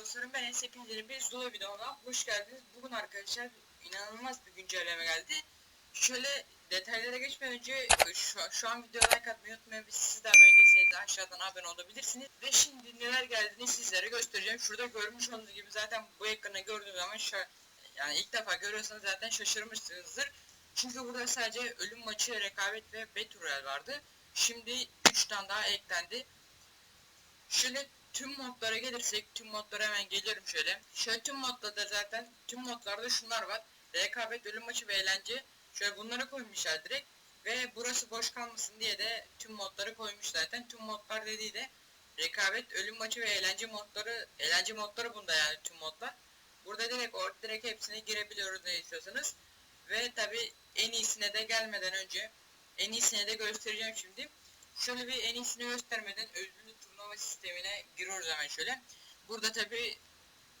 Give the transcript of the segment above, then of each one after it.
arkadaşlarım ben Enes hepinizin bir Zulu videoma hoş geldiniz. Bugün arkadaşlar inanılmaz bir güncelleme geldi. Şöyle detaylara geçmeden önce şu, şu an videoya like atmayı unutmayın. Siz de abone değilseniz aşağıdan abone olabilirsiniz. Ve şimdi neler geldiğini sizlere göstereceğim. Şurada görmüş olduğunuz gibi zaten bu ekranı gördüğünüz zaman şu, yani ilk defa görüyorsanız zaten şaşırmışsınızdır. Çünkü burada sadece ölüm maçı, rekabet ve battle royale vardı. Şimdi 3 tane daha eklendi. Şöyle tüm modlara gelirsek tüm modlara hemen geliyorum şöyle. Şöyle tüm modda da zaten tüm modlarda şunlar var. Rekabet, ölüm maçı ve eğlence. Şöyle bunları koymuşlar direkt. Ve burası boş kalmasın diye de tüm modları koymuş zaten. Tüm modlar dediği de rekabet, ölüm maçı ve eğlence modları. Eğlence modları bunda yani tüm modlar. Burada direkt or direkt hepsine girebiliyoruz ne istiyorsanız. Ve tabi en iyisine de gelmeden önce en iyisine de göstereceğim şimdi. Şöyle bir en iyisini göstermeden ödüllü turnuva sistemine giriyoruz hemen şöyle. Burada tabi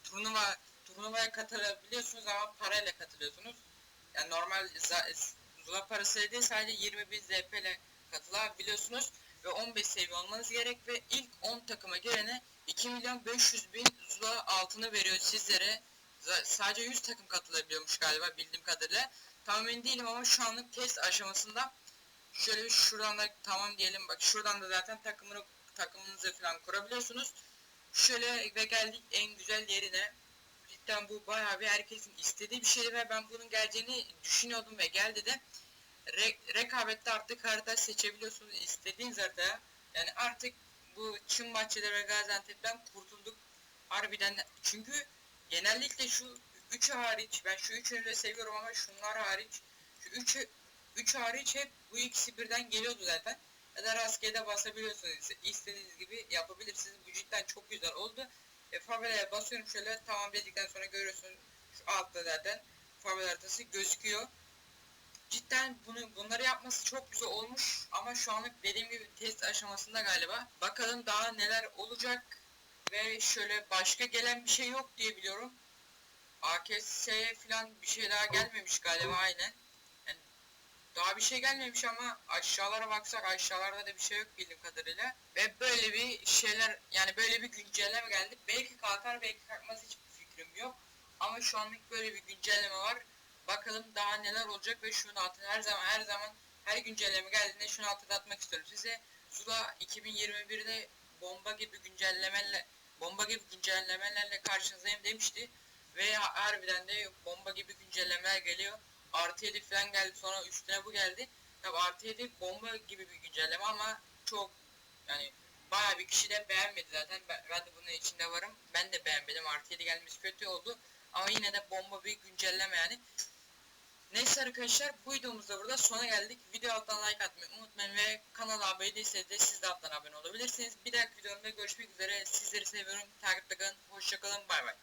turnuva turnuvaya katılabiliyorsunuz ama parayla katılıyorsunuz. Yani normal Zula parası değil sadece 20 bin ZP ile katılabiliyorsunuz ve 15 seviye olmanız gerek ve ilk 10 takıma girene 2 milyon 500 bin Zula altını veriyor sizlere. Sadece 100 takım katılabiliyormuş galiba bildiğim kadarıyla. Tam emin değilim ama şu anlık test aşamasında şöyle bir şuradan da tamam diyelim bak şuradan da zaten takımını takımınızı falan kurabiliyorsunuz. Şöyle ve geldik en güzel yerine. Cidden bu bayağı bir herkesin istediği bir şeydi ve ben bunun geleceğini düşünüyordum ve geldi de. Re rekabette artık harita seçebiliyorsunuz istediğiniz haritaya. Yani artık bu Çin bahçeleri ve Gaziantep'ten kurtulduk. Harbiden de- çünkü genellikle şu üçü hariç ben şu üçünü de seviyorum ama şunlar hariç şu üçü üç hariç hep bu ikisi birden geliyordu zaten. Ya da rastgele basabiliyorsunuz. İstediğiniz gibi yapabilirsiniz. Bu cidden çok güzel oldu. E, favelaya basıyorum şöyle tamam dedikten sonra görüyorsunuz şu altta zaten favela haritası gözüküyor. Cidden bunu bunları yapması çok güzel olmuş ama şu anlık dediğim gibi test aşamasında galiba. Bakalım daha neler olacak ve şöyle başka gelen bir şey yok diye biliyorum. AKS'ye falan bir şey daha gelmemiş galiba aynen. Daha bir şey gelmemiş ama aşağılara baksak aşağılarda da bir şey yok bildiğim kadarıyla. Ve böyle bir şeyler yani böyle bir güncelleme geldi. Belki kalkar belki kalkmaz hiçbir fikrim yok. Ama şu anlık böyle bir güncelleme var. Bakalım daha neler olacak ve şunun altına her zaman her zaman her güncelleme geldiğinde şunu hatırlatmak istiyorum size. Zula 2021'de bomba gibi güncellemelerle bomba gibi güncellemelerle karşınızdayım demişti. Ve ha- harbiden de bomba gibi güncellemeler geliyor. Artı 7 falan geldi sonra üstüne bu geldi. Tabi artı 7 bomba gibi bir güncelleme ama çok yani bayağı bir kişi de beğenmedi zaten. Ben, ben de bunun içinde varım. Ben de beğenmedim. Artı 7 gelmesi kötü oldu. Ama yine de bomba bir güncelleme yani. Neyse arkadaşlar bu videomuzda burada sona geldik. Video alttan like atmayı unutmayın ve kanala abone değilseniz de siz de alttan abone olabilirsiniz. Bir dahaki videomda görüşmek üzere. Sizleri seviyorum. Takipte kalın. Hoşçakalın. Bay bay.